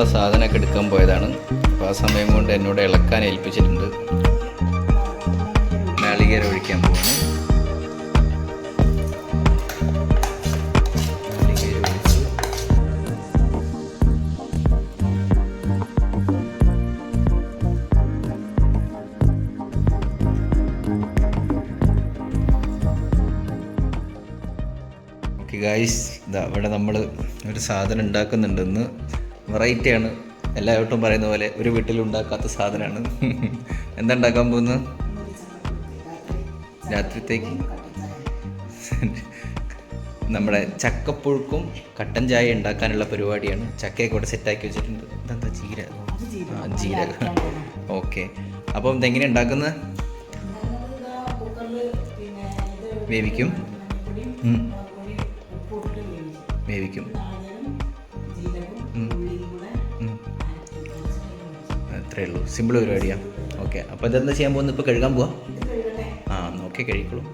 വറവിടാനുള്ള സാധനമൊക്കെ എടുക്കാൻ പോയതാണ്. അപ്പോൾ ആ സമയം കൊണ്ട് എന്നോട് ഇളക്കാൻ ഏൽപ്പിച്ചിട്ടുണ്ട്. നാളികേരം ഒഴിക്കാൻ ഓക്കെ ഗായ്സ് ഇതാ ഇവിടെ നമ്മൾ ഒരു സാധനം ഉണ്ടാക്കുന്നുണ്ടെന്ന് വെറൈറ്റിയാണ്. എല്ലാവട്ടും പറയുന്ന പോലെ ഒരു വീട്ടിൽ ഉണ്ടാക്കാത്ത സാധനമാണ്. എന്താ ഉണ്ടാക്കാൻ പോകുന്നത് രാത്രിത്തേക്ക്. നമ്മുടെ ചക്കപ്പുഴുക്കും കട്ടൻ ചായ ഉണ്ടാക്കാനുള്ള പരിപാടിയാണ്. ചക്കയൊക്കെ ഇവിടെ സെറ്റാക്കി വെച്ചിട്ടുണ്ട്. ഇതെന്താ ചീര? ആ ജീരകം ഓക്കെ. അപ്പം ഇതെങ്ങനെ ഉണ്ടാക്കുന്നത് വേവിക്കും. വേവിക്കും. അത്രേ ഉള്ളൂ. സിമ്പിൾ പരിപാടിയാണ് ഓക്കെ അപ്പോൾ ഇതെന്താ ചെയ്യാൻ പോകുന്നത് ഇപ്പോൾ കഴുകാൻ പോവാ? ആ നോക്കി കഴിക്കുള്ളൂ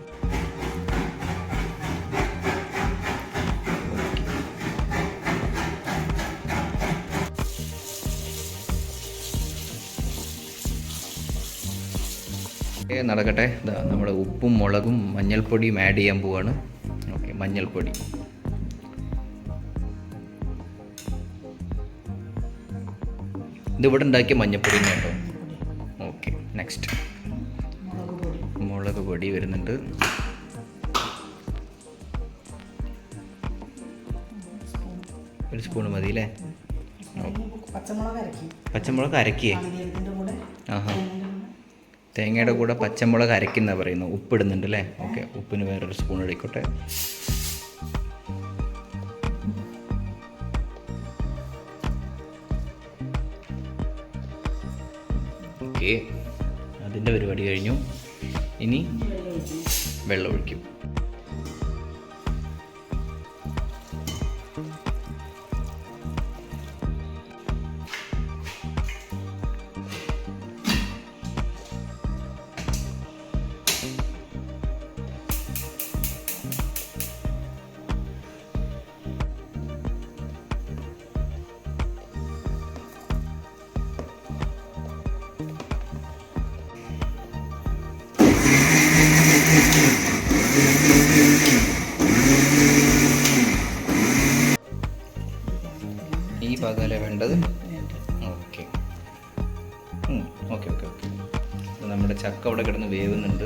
ഓക്കെ നടക്കട്ടെ. ഇതാ നമ്മൾ ഉപ്പും മുളകും മഞ്ഞൾപ്പൊടിയും ആഡ് ചെയ്യാൻ പോവാണ്. ഓക്കെ മഞ്ഞൾപ്പൊടി. ഇതിവിടെ ഉണ്ടാക്കിയ മഞ്ഞപ്പൊടി കേട്ടോ ഓക്കെ നെക്സ്റ്റ് മുളക് പൊടി വരുന്നുണ്ട്. ഒരു സ്പൂൺ മതി അല്ലേ? പച്ചമുളക് അരക്കി. പച്ചമുളക് അരക്കിയേ? ആഹാ. തേങ്ങയുടെ കൂടെ. പച്ചമുളക് അരക്കുന്ന പറയുന്നു. ഉപ്പ് ഇടുന്നുണ്ട് അല്ലേ? ഓക്കെ ഉപ്പിന് വേറൊരു സ്പൂൺ എടുക്കട്ടെ ഓക്കെ അതിന്റെ പരിപാടി കഴിഞ്ഞു. ഇനി വെള്ളം ഒഴിക്കും. ഈ ഭാഗമല്ലേ വേണ്ടത്. ഓക്കെ. Okay okay okay. നമ്മുടെ ചക്ക അവിടെ കിടന്ന് വേവുന്നുണ്ട്.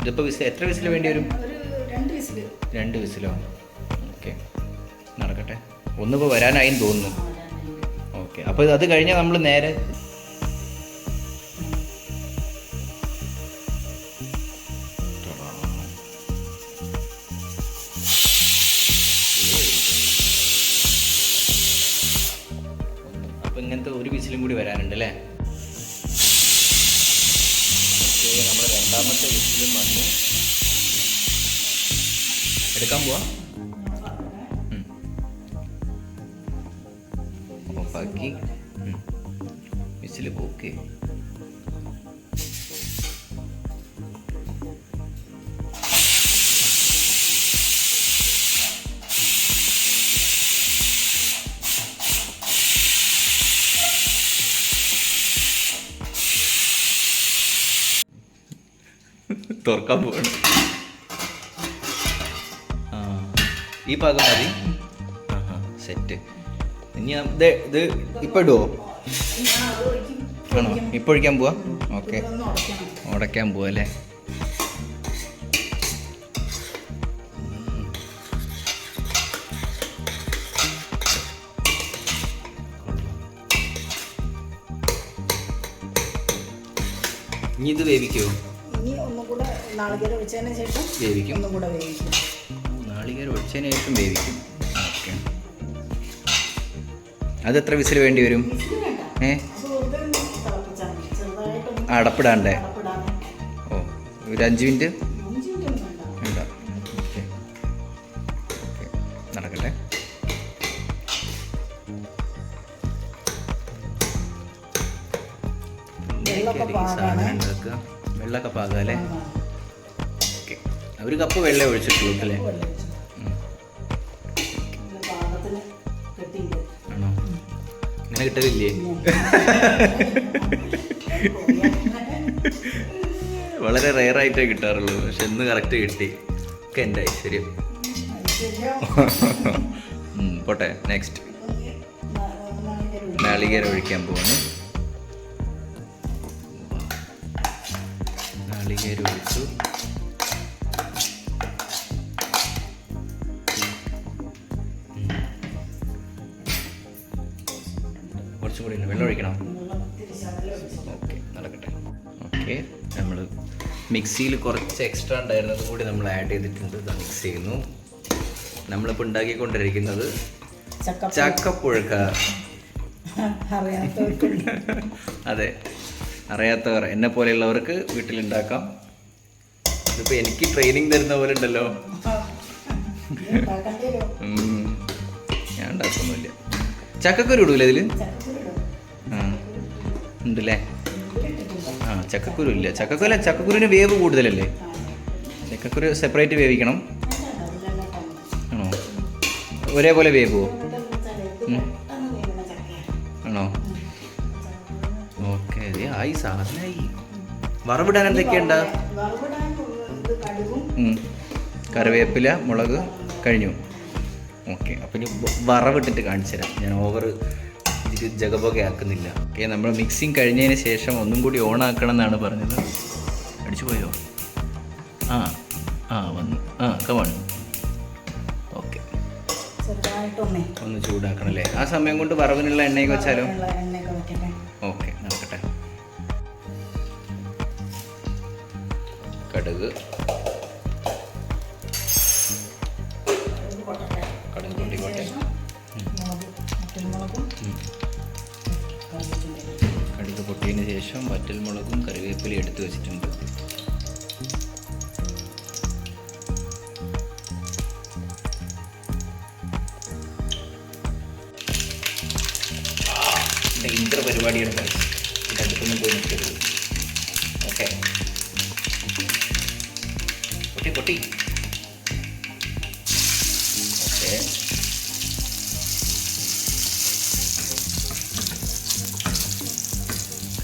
ഇതിപ്പോൾ വിസിൽ എത്ര വിസിൽ വേണ്ടി വരും? ഒരു രണ്ട് വിസിൽ രണ്ട് വിസിലോ? ഓക്കെ. നടക്കട്ടെ. ഒന്നിപ്പോൾ വരാനായി തോന്നുന്നു. ഓക്കെ. അപ്പോൾ അത് കഴിഞ്ഞാൽ നമ്മൾ നേരെ വിസിലും കൂടി വരാനുണ്ട് അല്ലേ? ഓക്കെ രണ്ടാമത്തെ വിസിലും വന്നു. എടുക്കാൻ പോവാ. ഓഫാക്കി വിസിൽ പോക്ക്. തുറക്കാൻ പോവാണ്. ഈ ഭാഗം മതി. സെറ്റ്. ഇനി ഇത് ഇത് ഇപ്പം ഇടുവോ? ആണോ ഇപ്പം ഒഴിക്കാൻ പോവാ? ഓക്കെ. ഉടയ്ക്കാൻ പോവാ അല്ലേ? ഇനി ഇത് വേവിക്കുമോ ഇനി ഒന്നും കൂടെ നാളികേരം ഒഴിച്ചതിന് ശേഷം വേവിക്കും. ഒന്നും കൂടെ വേവിക്കും. നാളികേരം ഒഴിച്ചതിന് ശേഷം വേവിക്കും. ഓക്കെ. അത് എത്ര വിസിൽ വേണ്ടി വരും? ഏ? അടപ്പിടാണ്ടേ? ഓ ഒരു അഞ്ച് മിനിറ്റ്? നടക്കട്ടെ. സാധനം പാകാണ്. ഉണ്ടാക്കുക കപ്പ് പാകാം അല്ലേ? ഓക്കെ. ഒരു കപ്പ് വെള്ളം ഒഴിച്ചിട്ടുള്ളൂ അല്ലേ? ആണോ? അങ്ങനെ കിട്ടലില്ലേ? വളരെ റെയർ ആയിട്ടേ കിട്ടാറുള്ളൂ പക്ഷെ ഇന്ന് കറക്റ്റ് കിട്ടി. ഒക്കെ എന്റെ ഐശ്വര്യം. പോട്ടെ. നെക്സ്റ്റ് നാളികേരം ഒഴിക്കാൻ പോവാണ്. നാളികേരം ഒഴിച്ചു. കുറച്ചും കൂടി. വെള്ളം ഒഴിക്കണം. ഓക്കെ നടക്കട്ടെ. ഓക്കെ നമ്മൾ മിക്സിയിൽ കുറച്ച് എക്സ്ട്രാ ഉണ്ടായിരുന്നത് കൂടി നമ്മൾ ആഡ് ചെയ്തിട്ടുണ്ട്. മിക്സ് ചെയ്യുന്നു. നമ്മളിപ്പോൾ ഉണ്ടാക്കിക്കൊണ്ടിരിക്കുന്നത് ചക്കപ്പുഴക്ക. അതെ. അറിയാത്തവർ എന്നെ പോലെയുള്ളവർക്ക് വീട്ടിലുണ്ടാക്കാം. ഇതിപ്പോൾ എനിക്ക് ട്രെയിനിങ് തരുന്ന പോലെ ഉണ്ടല്ലോ. ഞാൻ ഉണ്ടാക്കൊന്നുമില്ല. ചക്കക്കുരു ഇടൂല ഇതിൽ. ആ ഉണ്ടല്ലേ? ആ ചക്കക്കുരു ഇല്ല. ചക്കക്കുരു ചക്കക്കുരുവിന് വേവ് കൂടുതലല്ലേ. ചക്കക്കുരു സെപ്പറേറ്റ് വേവിക്കണം. ആണോ? ഒരേപോലെ വേവുമോ ആയി സാധനമായി വറവിടാൻ എന്തൊക്കെയുണ്ട്. കറിവേപ്പില മുളക് കഴിഞ്ഞു. ഓക്കെ. അപ്പം ഇനി വറവിട്ടിട്ട് കാണിച്ചു തരാം. ഞാൻ ഓവർ ജഗബൊക്കെ ആക്കുന്നില്ല ഓക്കെ നമ്മൾ മിക്സിങ് കഴിഞ്ഞതിന് ശേഷം ഒന്നും കൂടി ഓൺ ആക്കണം എന്നാണ് പറഞ്ഞത്. അടിച്ചു പോയോ? ആ ആ വന്നു. ആ കമൺ ഓക്കെ. ഒന്ന് ചൂടാക്കണം അല്ലേ? ആ സമയം കൊണ്ട് വറവിനുള്ള എണ്ണയൊക്കെ വെച്ചാലോ? ഓക്കെ. നടക്കട്ടെ കടുക് പൊട്ടിക്കോട്ടെ ശേഷം വറ്റൽ മുളകും ഉം. കറിവേപ്പിലയും. കടുക് പൊട്ടിയതിന് ശേഷം വറ്റൽമുളകും കറിവേപ്പിലയും എടുത്ത് വെച്ചിട്ടുണ്ട് ഡേഞ്ചർ പരിപാടിയാണ് പൊട്ടി. പൊട്ടി ഓക്കെ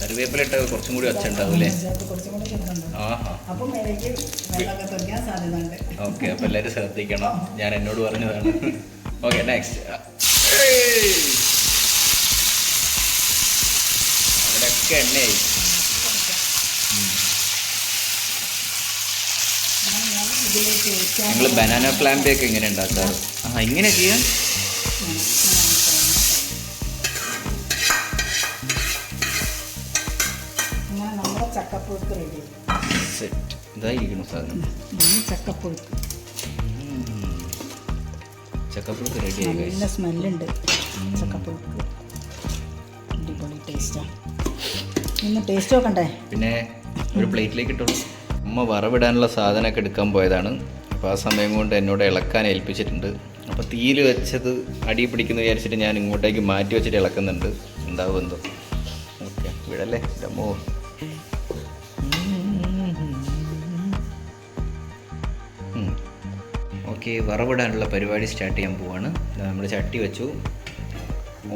കറിവേപ്പില ഇട്ട കുറച്ചും കൂടി ഒച്ച ഉണ്ടാവും അല്ലേ ഓക്കെ അപ്പം എല്ലാവരും ശ്രദ്ധിക്കണം. ഞാൻ എന്നോട് പറഞ്ഞതാണ്. ഓക്കെ നെക്സ്റ്റ് അവിടെയൊക്കെ എണ്ണയായി ഞാൻ ഞാൻ ഇതിലേക്ക് ഞങ്ങൾ ബനാന പ്ലാന്റ് ഒക്കെ ഇങ്ങനെ ഉണ്ടാക്കാറ്. ആ ഇങ്ങനെ ചെയ്യാം? അങ്ങനെ നമ്മുടെ ചക്കപ്പുഴുക്ക് റെഡി സെറ്റ് ഇതായിരിക്കണം സാധനം. ചക്കപ്പുഴുക്ക്. ചക്കപ്പുഴുക്ക് റെഡി ആയി നല്ല സ്മെല്ലുണ്ട്. ചക്കപ്പുഴുക്ക്. അടിപൊളി ടേസ്റ്റാണ് ഒന്ന് ടേസ്റ്റ് നോക്കണ്ടേ? പിന്നെ ഒരു പ്ലേറ്റിലേക്ക് ഇട്ടോളൂ. അമ്മ വറവിടാനുള്ള സാധനമൊക്കെ എടുക്കാൻ പോയതാണ്. അപ്പോൾ ആ സമയം കൊണ്ട് എന്നോട് ഇളക്കാൻ ഏൽപ്പിച്ചിട്ടുണ്ട്. അപ്പോൾ തീയിൽ വെച്ചത് അടി പിടിക്കുന്നു വിചാരിച്ചിട്ട് ഞാൻ ഇങ്ങോട്ടേക്ക് മാറ്റി വെച്ചിട്ട് ഇളക്കുന്നുണ്ട്. ഉണ്ടാവും എന്തോ. ഓക്കെ വിടല്ലേ രമോ ഓക്കെ വറവിടാനുള്ള പരിപാടി സ്റ്റാർട്ട് ചെയ്യാൻ പോവാണ്. നമ്മൾ ചട്ടി വെച്ചു.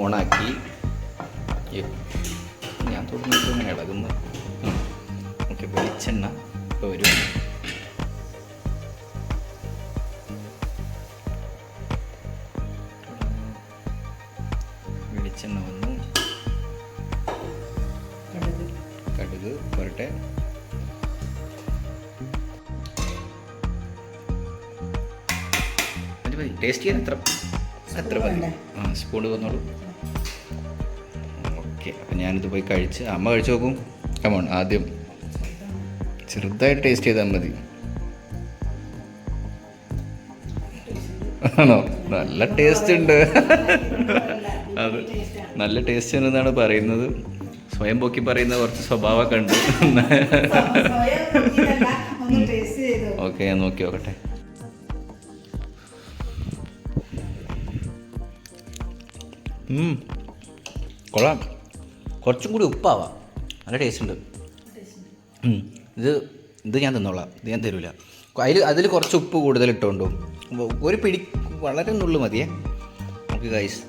ഓണാക്കി. ഞാൻ ഇങ്ങനെ ഇളകുന്നു. ഓക്കെ വെളിച്ചെണ്ണ. ഇപ്പോൾ വരും. വെളിച്ചെണ്ണ വന്നു. കടുക് പുരട്ടെ ടേസ്റ്റ് ചെയ്യാൻ എത്ര എത്ര മതി? ആ സ്പൂൺ വന്നോളൂ. ഓക്കെ അപ്പം ഞാനിത് പോയി കഴിച്ച് അമ്മ കഴിച്ചു നോക്കും. കമോൺ ആദ്യം ചെറുതായിട്ട് ടേസ്റ്റ് ചെയ്താൽ മതി. ആണോ? നല്ല ടേസ്റ്റ് ഉണ്ട്. അത് നല്ല ടേസ്റ്റ് ഉണ്ടെന്നാണ് പറയുന്നത്. സ്വയം പൊക്കി പറയുന്ന കുറച്ച് സ്വഭാവമൊക്കെ ഉണ്ട്. ഓക്കെ ഞാൻ നോക്കി നോക്കട്ടെ. കൊള്ളാം. കുറച്ചും കൂടി ഉപ്പാവാം. നല്ല ടേസ്റ്റ് ഉണ്ട്. ഇത് ഇത് ഞാൻ തിന്നോളാം. ഇത് ഞാൻ തരില്ല അതിൽ അതിൽ കുറച്ച് ഉപ്പ് കൂടുതൽ ഇട്ടുകൊണ്ടു. ഒരു പിടി വളരെ നുള്ളു മതിയേ. നമുക്ക് ഗൈസ്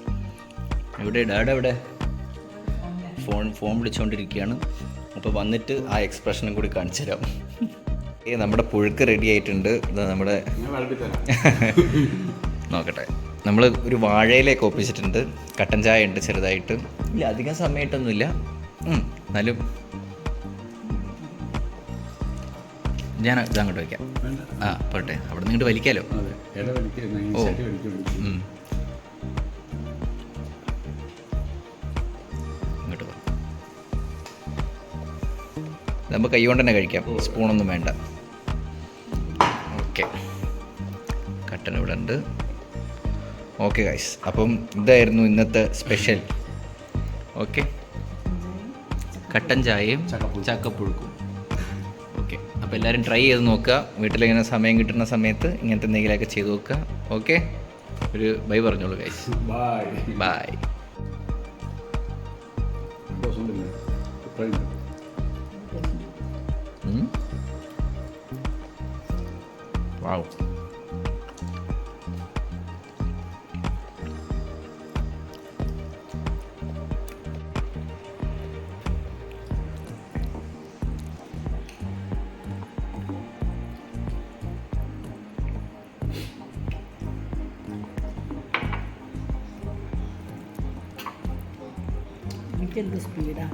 എവിടെ ഡാഡ് എവിടെ? ഫോൺ ഫോൺ വിളിച്ചുകൊണ്ടിരിക്കുകയാണ് അപ്പോൾ വന്നിട്ട് ആ എക്സ്പ്രഷനും കൂടി കാണിച്ചു തരാം. ഏ നമ്മുടെ പുഴുക്ക് റെഡി ആയിട്ടുണ്ട്. ഇത് നമ്മുടെ നോക്കട്ടെ. നമ്മൾ ഒരു വാഴയിലേക്ക് ഒപ്പിച്ചിട്ടുണ്ട്. കട്ടൻ ചായ ഉണ്ട് ചെറുതായിട്ട്. ഇല്ല അധികം സമയത്തൊന്നുമില്ല ഉം, എന്നാലും ഞാൻ ഇത് അങ്ങോട്ട് വയ്ക്കാം ആ പോട്ടെ. അവിടെ നിങ്ങൾ ഇങ്ങോട്ട് വലിക്കാലോ? ഓ. നമ്മൾ ഇങ്ങോട്ട് നമുക്ക് കൈ കൊണ്ട് തന്നെ കഴിക്കാം. സ്പൂണൊന്നും വേണ്ട. ഓക്കെ. കട്ടൻ ഇവിടെ ഉണ്ട്. ഓക്കെ ഗൈസ് അപ്പം ഇതായിരുന്നു ഇന്നത്തെ സ്പെഷ്യൽ. ഓക്കെ. കട്ടൻ ചായയും ചക്കപ്പുഴുക്കും. അപ്പോൾ എല്ലാവരും ട്രൈ ചെയ്ത് നോക്കുക. വീട്ടിലിങ്ങനെ സമയം കിട്ടുന്ന സമയത്ത് ഇങ്ങനത്തെ എന്തെങ്കിലുമൊക്കെ ചെയ്ത് നോക്കുക. ഓക്കെ ഒരു ബൈ പറഞ്ഞോളൂ guys bye bye wow respira.